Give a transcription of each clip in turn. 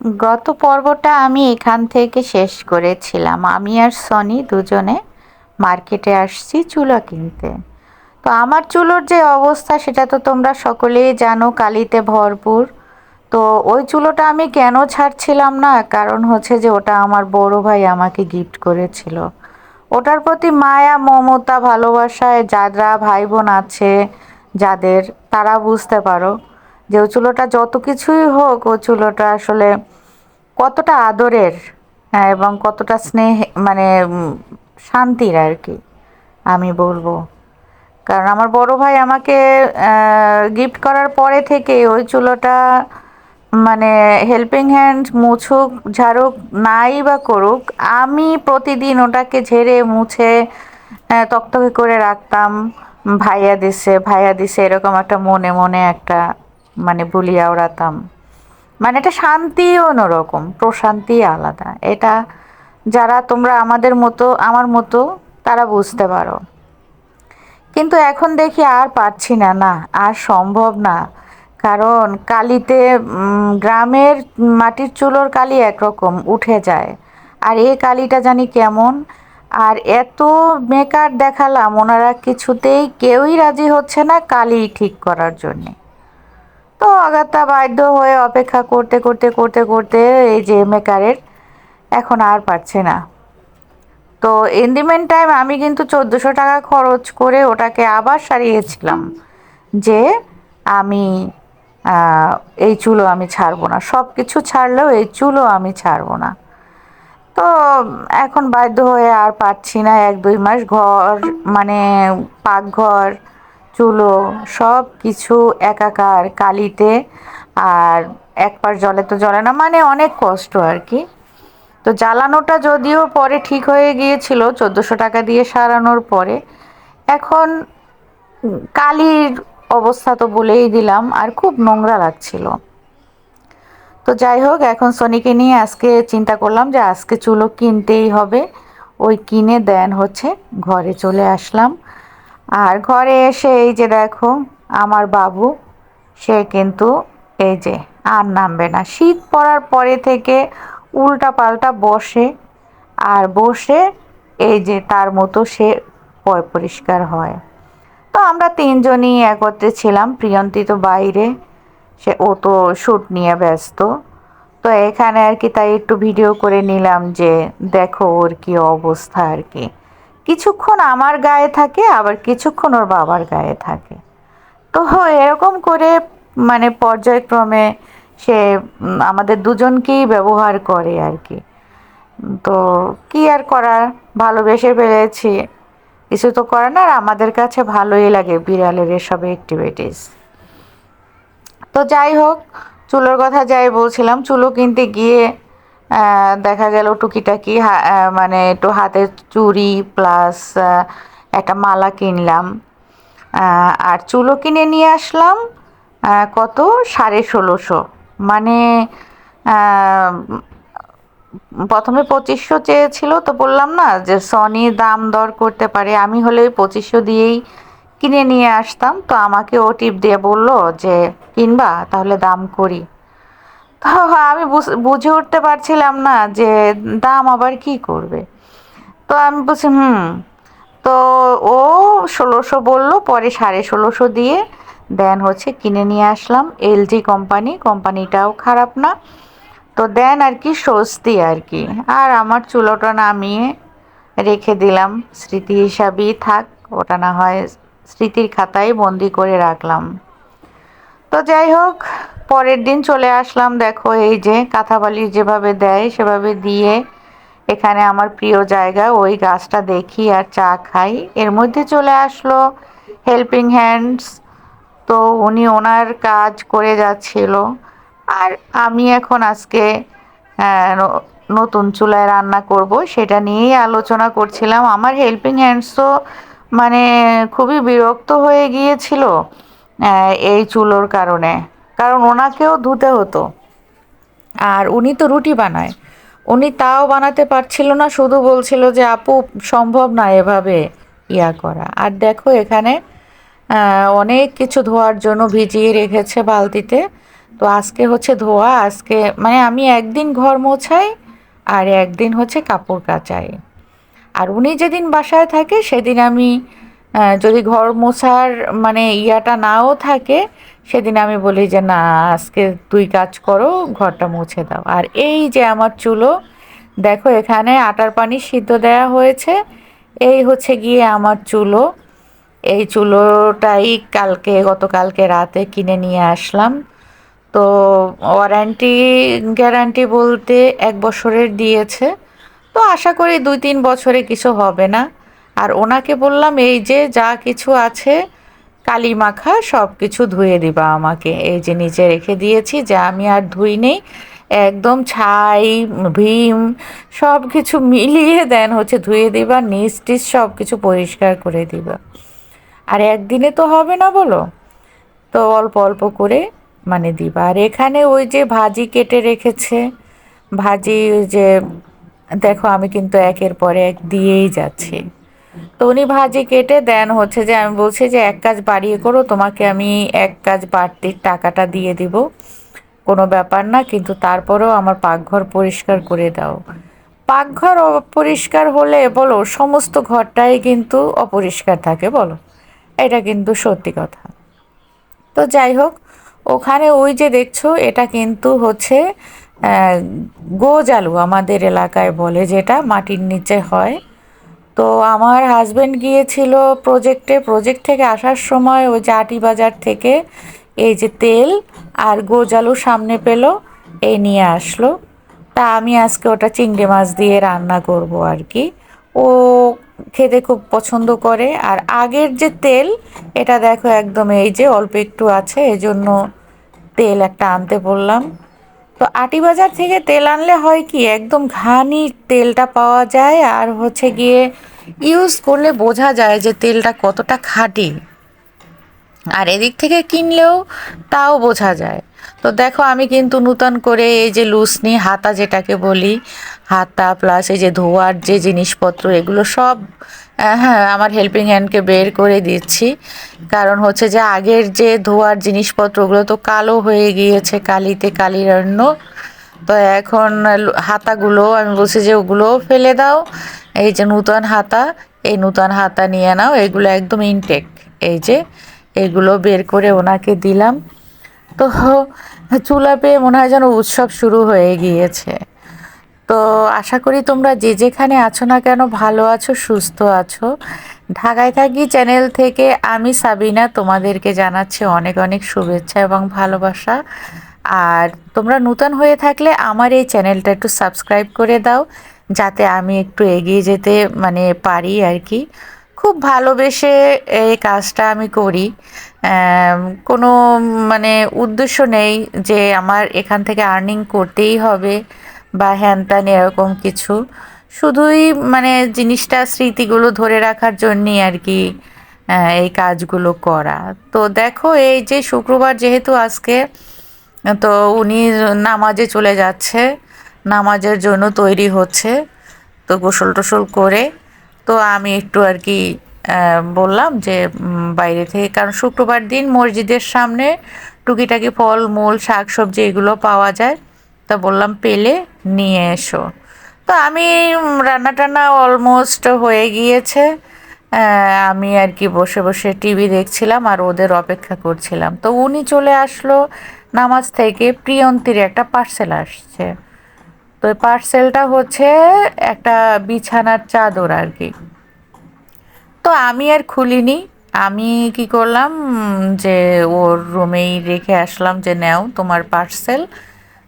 গত পর্বটা আমি এখান থেকে শেষ করেছিলাম। আমি আর সনি দুজনে মার্কেটে আসছি চুলা কিনতে। তো আমার চুলোর যে অবস্থা, সেটা তো তোমরা সকলেই জানো, কালিতে ভরপুর। তো ওই চুলোটা আমি কেন ছাড়ছিলাম না? কারণ হচ্ছে যে ওটা আমার বড় ভাই আমাকে গিফট করেছিল। ওটার প্রতি মায়া, মমতা, ভালোবাসায় যারা ভাই বোন আছে, যাদের তারা বুঝতে পারো যে ও চুলোটা যত কিছুই হোক, ও চুলোটা আসলে কতটা আদরের হ্যাঁ এবং কতটা স্নেহ মানে শান্তির আর কি, আমি বলব। কারণ আমার বড় ভাই আমাকে গিফট করার পরে থেকে ওই চুলোটা মানে হেল্পিং হ্যান্ড মুছুক, ঝাড়ুক, নাই বা করুক, আমি প্রতিদিন ওটাকে ঝেড়ে, মুছে তকতকে করে রাখতাম। ভাইয়া দিছে ভাইয়া দিছে, এরকম একটা মনে মনে একটা মানে বলিয়া ওড়াতাম। মানে এটা শান্তি অন্যরকম, প্রশান্তি আলাদা। এটা যারা তোমরা আমাদের মতো, আমার মতো, তারা বুঝতে পারো। কিন্তু এখন দেখি আর পারছি না না, আর সম্ভব না। কারণ কালিতে গ্রামের মাটির চুলোর কালি একরকম উঠে যায়। আর এই কালিটা জানি কেমন? আর এত মেকার দেখালাম, ওনারা কিছুতেই কেউই রাজি হচ্ছে না কালি ঠিক করার জন্যে। তো আগাতা বাধ্য হয়ে অপেক্ষা করতে করতে করতে করতে এই যে মেকারের এখন আর পারছে না। তো মেন টাইম আমি কিন্তু চোদ্দোশো টাকা খরচ করে ওটাকে আবার সারিয়েছিলাম যে আমি এই চুলো আমি ছাড়বো না। সব কিছু ছাড়লেও এই চুলো আমি ছাড়বো না। তো এখন বাধ্য হয়ে আর পারছি না। এক, দুই মাস ঘর মানে পাকঘর চুলো সব কিছু একাকার কালিতে আর এক পাশ জলে তো জলে না মানে অনেক কষ্ট আর কি। তো জ্বালানোটা যদিও পরে ঠিক হয়ে গিয়েছিল, চোদ্দোশো টাকা দিয়ে সারানোর পরে। এখন কালির অবস্থা তো বলেই দিলাম, আর খুব নোংরা লাগছিল। তো যাই হোক, এখন সনিকে নিয়ে আজকে চিন্তা করলাম যে আজকে চুলো কিনতেই হবে। ওই কিনে দেন হচ্ছে, ঘরে চলে আসলাম। আর ঘরে এসে এই যে দেখো, আমার বাবু, সে কিন্তু এই যে আর নামবে না। শীত পড়ার পরে থেকে উল্টা পাল্টা বসে, আর বসে এই যে তার মতো সে পয় পরিষ্কার হয়। তো আমরা তিনজনই একত্রে ছিলাম, প্রিয়ন্তী তো বাইরে, সে ও তো শ্যুট নিয়ে ব্যস্ত। তো এখানে আর কি তাই একটু ভিডিও করে নিলাম যে দেখো ওর কি অবস্থা আর কি। কিছুক্ষণ আমার গায়ে থাকে, আবার কিছুক্ষণ ওর বাবার গায়ে থাকে। তো এরকম করে মানে পর্যায়ক্রমে সে আমাদের দুজনকেই ব্যবহার করে আর কি। তো কি আর করার? ভালোবেসে ফেলেছি। কিছু তো করে না, আর আমাদের কাছে ভালোই লাগে বিড়ালের এসব অ্যাক্টিভিটিস তো যাই হোক, চুলোর কথা যাই বলছিলাম, চুলো কিনতে গিয়ে দেখা গেল টুকিটাকি মানে একটু হাতের চুড়ি প্লাস একটা মালা কিনলাম। আর চুলো কিনে নিয়ে আসলাম কত? সাড়ে ষোলোশো। মানে প্রথমে পঁচিশশো চেয়েছিল, তো বললাম না যে সনি দাম দর করতে পারে, আমি হলে ওই পঁচিশশো দিয়েই কিনে নিয়ে আসতাম। তো আমাকে ও টিপ দিয়ে বলল যে, কিনবা, তাহলে দাম করি। আমি বুঝ- বুঝে উঠতে পারছিলাম না যে দাম আবার কি করবে। তো আমি বলছি, হুম। তো ও ষোলোশো বলল, পরে সাড়ে ষোলোশো দিয়ে দেন হচ্ছে কিনে নিয়ে আসলাম এলজি কোম্পানি। কোম্পানিটাও খারাপ না। তো দেন আর কি স্বস্তি আর কি। আর আমার চুলোটা নামিয়ে রেখে দিলাম। স্মৃতি হিসাবেই থাক, ওটা না হয় স্মৃতির খাতায় বন্দি করে রাখলাম। তো যাই হোক, পরের দিন চলে আসলাম। দেখো এই যে কাঁথাবালি যেভাবে দেয়, সেভাবে দিয়ে এখানে আমার প্রিয় জায়গা, ওই গাছটা দেখি আর চা খাই। এর মধ্যে চলে আসলো হেল্পিং হ্যান্ডস তো উনি ওনার কাজ করে যাচ্ছিল। আর আমি এখন আজকে নতুন চুলায় রান্না করব, সেটা নিয়েই আলোচনা করছিলাম। আমার হেল্পিং হ্যান্ডসও মানে খুবই বিরক্ত হয়ে গিয়েছিল। এই চুলোর কারণে। কারণ ওনাকেও ধুতে হতো। আর উনি তো রুটি বানায়। উনি তাও বানাতে পারছিল না, শুধু বলছিল যে, আপু, সম্ভব না এভাবে ইয়া করা। আর দেখো এখানে অনেক কিছু ধোয়ার জন্য ভিজিয়ে রেখেছে বালতিতে। তো আজকে হচ্ছে ধোয়া, আজকে মানে আমি একদিন ঘর মোছাই আর একদিন হচ্ছে কাপড় কাচাই। আর উনি যেদিন বাসায় থাকে, সেদিন আমি যদি ঘর মোছার মানে ইয়াটা নাও থাকে, সেদিন আমি বলি যে, না, আজকে তুই কাজ করো, ঘরটা মুছে দাও। আর এই যে আমার চুলো, দেখো এখানে আটার পানি সিদ্ধ দেওয়া হয়েছে। এই হচ্ছে গিয়ে আমার চুলো। এই চুলোটাই কালকে, গতকালকে রাতে কিনে নিয়ে আসলাম। তো ওয়ারেন্টি, গ্যারান্টি বলতে এক বছরের দিয়েছে। তো আশা করি দুই তিন বছরে কিছু হবে না। আর ওনাকে বললাম, এই যে যা কিছু আছে, কালি মাখা সব কিছু ধুয়ে দিবা আমাকে। এই যে নিচে রেখে দিয়েছি, যে আমি আর ধুই নেই, একদম ছাই, ভীম সব কিছু মিলিয়ে দেন হচ্ছে ধুয়ে দিবা, নিচ টিচ সব কিছু পরিষ্কার করে দিবা। আর একদিনে তো হবে না বলো? তো অল্প অল্প করে মানে দিবা। আর এখানে ওই যে ভাজি কেটে রেখেছে, ভাজি যে, দেখো আমি কিন্তু একের পর এক দিয়েই যাচ্ছি। তো উনি ভাজি কেটে দেন হচ্ছে যে আমি বলছি যে এক কাজ বাড়িয়ে করো তোমাকে আমি এক কাজ বাড়তির টাকাটা দিয়ে দিব। কোনো ব্যাপার না কিন্তু তারপরেও আমার পাকঘর পরিষ্কার করে দাও। পাকঘর অপরিষ্কার হলে বলো সমস্ত ঘরটাই কিন্তু অপরিষ্কার থাকে বলো। এটা কিন্তু সত্যি কথা। তো যাই হোক ওখানে ওই যে দেখছ এটা কিন্তু হচ্ছে আহ, গোজ আলু আমাদের এলাকায় বলে যেটা মাটির নিচে হয়। তো আমার হাজব্যান্ড গিয়েছিল প্রজেক্টে প্রজেক্ট থেকে আসার সময় ওই আটি বাজার থেকে এই যে তেল আর গোজ আলু সামনে পেল, এই নিয়ে আসলো। তা আমি আজকে ওটা চিংড়ি মাছ দিয়ে রান্না করব আর কি। ও খেতে খুব পছন্দ করে। আর আগের যে তেল, এটা দেখো একদম এই যে অল্প একটু আছে, এজন্য তেল একটা আনতে বললাম। তো আটি বাজার থেকে তেল আনলে হয় কি, একদম ঘানি তেলটা পাওয়া যায়। আর হচ্ছে গিয়ে ইউজ করলে বোঝা যায় যে তেলটা কতটা খাঁটি। আর এদিক থেকে কিনলেও তাও বোঝা যায়। তো দেখো, আমি কিন্তু নূতন করে এই যে লুসনি হাতা যেটাকে বলি, হাতা প্লাস এই যে ধোয়ার যে জিনিসপত্র, এগুলো সব হ্যাঁ আমার হেল্পিং হ্যান্ডকে বের করে দিচ্ছি। কারণ হচ্ছে যে আগের যে ধোয়ার জিনিসপত্রগুলো তো কালো হয়ে গিয়েছে, কালিতে কালিরণ্য। তো এখন হাতাগুলো, আমি বলছি যে ওগুলোও ফেলে দাও। এই যে নূতন হাতা, এই নূতন হাতা নিয়ে নাও, এগুলো একদম ইনটেক এই যে এগুলো বের করে ওনাকে দিলাম। তো চুলা পেয়ে মনে হয় যেন উৎসব শুরু হয়ে গিয়েছে। তো আশা করি তোমরা যে যেখানে আছো না কেন ভালো আছো, সুস্থ আছো। ঢাকায় থাকি চ্যানেল থেকে আমি সাবিনা, তোমাদেরকে জানাচ্ছি অনেক অনেক শুভেচ্ছা এবং ভালোবাসা। আর তোমরা নূতন হয়ে থাকলে আমার এই চ্যানেলটা একটু সাবস্ক্রাইব করে দাও। যাতে আমি একটু এগিয়ে যেতে মানে পারি আর কি। খুব ভালোবেসে এই কাজটা আমি করি। কোনো মানে উদ্দেশ্য নেই যে আমার এখান থেকে আর্নিং করতেই হবে বা হ্যান ত্যান এরকম কিছু। শুধুই মানে জিনিসটা, স্মৃতিগুলো ধরে রাখার জন্যই আর কি এই কাজগুলো করা। তো দেখো, এই যে শুক্রবার যেহেতু আজকে, তো উনি নামাজে চলে যাচ্ছে। নামাজের জন্য তৈরি হচ্ছে। তো গোসল টোসল করে তো আমি একটু আর কি বললাম যে বাইরে থেকে, কারণ শুক্রবার দিন মসজিদের সামনে টুকিটাকি ফল, মূল শাক সবজি এগুলো পাওয়া যায়। তা বললাম, পেলে নিয়ে এসো। তো আমি রান্না টান্না অলমোস্ট হয়ে গিয়েছে। আমি আর কি বসে বসে টিভি দেখছিলাম আর ওদের অপেক্ষা করছিলাম। তো উনি চলে আসলো, নামাজ থেকে প্রিয়ন্তীর একটা পার্সেল আসছে। তো পার্সেলটা হচ্ছে একটা বিছানার চাদর আর কি। তো আমি আর খুলিনি। আমি কি করলাম যে ওর রুমেই রেখে আসলাম যে, নাও তোমার পার্সেল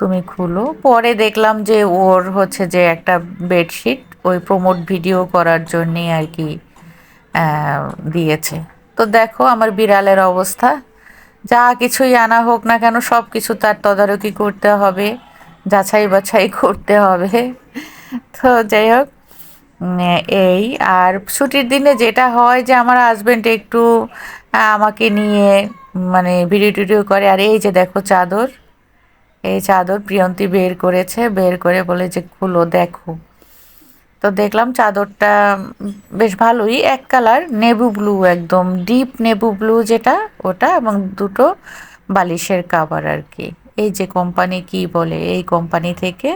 তুমি খুলো। পরে দেখলাম যে ওর হচ্ছে যে একটা বেডশিট ওই প্রমোট ভিডিও করার জন্যে আর কি দিয়েছে। তো দেখো আমার বিড়ালের অবস্থা। যা কিছুই আনা হোক না কেন সব কিছু তার তদারকি করতে হবে। যাচাই বাছাই করতে হবে। তো যাই হোক এই আর ছুটির দিনে যেটা হয় যে আমার হাজবেন্ড একটু আমাকে নিয়ে মানে ভিডিও টিডিও করে। আর এই যে দেখো চাদর, এই চাদর প্রিয়ন্তী বের করেছে, বের করে বলে যে, খুলো, দেখো। তো দেখলাম চাদরটা বেশ ভালোই, এক কালার, নেভু ব্লু, একদম ডিপ নেভু ব্লু যেটা, ওটা এবং দুটো বালিশের কাভার আর কি। এই যে কোম্পানি কি বলে এই কোম্পানি থেকে